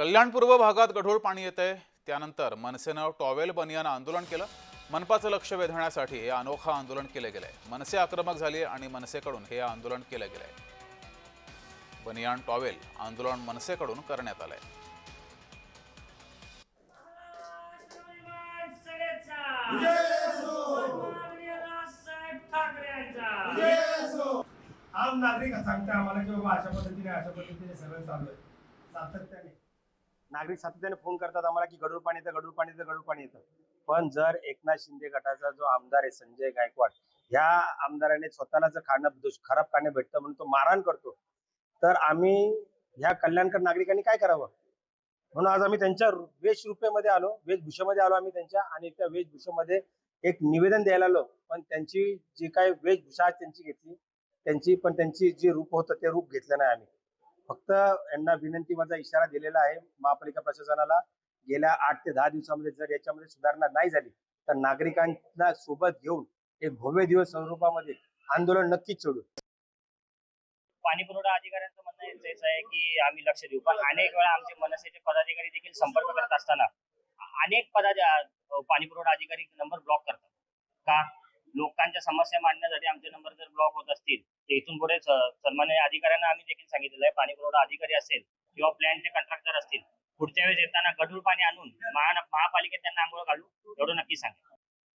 कल्याण पूर्व भागात गढूळ पाणी येतंय. त्यानंतर मनसेनं टॉवेल बनियान आंदोलन केलं. मनपाचं लक्ष वेधण्यासाठी हे अनोखं आंदोलन केलं गेलंय. मनसे आक्रमक झाली आणि मनसेकडून हे आंदोलन केलं गेलंय. बनियान टॉवेल आंदोलन मनसेकडून करण्यात आलंय. आम नागरिक सांगता आम्हाला की बाबा अशा पद्धतीने अशा पद्धतीने सगळं चालू आहे. सातत्याने. नागरिक सातत्याने फोन करतात आम्हाला की गडूर पाणी येतं गडूर पाणी येतं गडूर पाणी येतं. पण जर एकनाथ शिंदे गटाचा जो आमदार आहे संजय गायकवाड ह्या आमदाराने स्वतःला जर खाणं खराब खाणं भेटतं म्हणून तो मारहाण करतो तर आम्ही ह्या कल्याणकर नागरिकांनी काय करावं? म्हणून आज आम्ही त्यांच्या वेशरूपेमध्ये आलो वेशभूषेमध्ये आलो आम्ही त्यांच्या आणि त्या वेशभूषेमध्ये एक निवेदन द्यायला आलो. पण त्यांची जी काय वेशभूषा त्यांची घेतली त्यांची पण त्यांची जी रूप होतं ते रूप घेतलं नाही आम्ही. फक्त यांना विनंती माझा इशारा दिलेला आहे महापालिका प्रशासनाला. गेल्या आठ ते दहा दिवसामध्ये जर याच्यामध्ये सुधारणा नाही झाली तर नागरिकांना सोबत घेऊन एक भव्य दिवस स्वरूपामध्ये आंदोलन नक्कीच सोडू. पाणी पुरवठा अधिकाऱ्यांचं म्हणणं आहे तेच आहे की आम्ही लक्ष देऊ. पण अनेक वेळा आमचे मनसेचे पदाधिकारी देखील संपर्क करत असताना अनेक पदा पाणी पुरवठा अधिकारी नंबर ब्लॉक करतात. का? लोकांच्या समस्या मांडण्यासाठी आमचे नंबर जर ब्लॉक होत असतील इथून पुढे सन्मान्य अधिकाऱ्यांना आम्ही देखील सांगितलेलं आहे. पाणी पुरवठा अधिकारी असेल किंवा प्लॅनचे कॉन्ट्रॅक्टर असतील पुढच्या वेळेस येताना गढूळ पाणी आणून महापालिकेत त्यांना आंघोळ घालू एवढं नक्की सांगा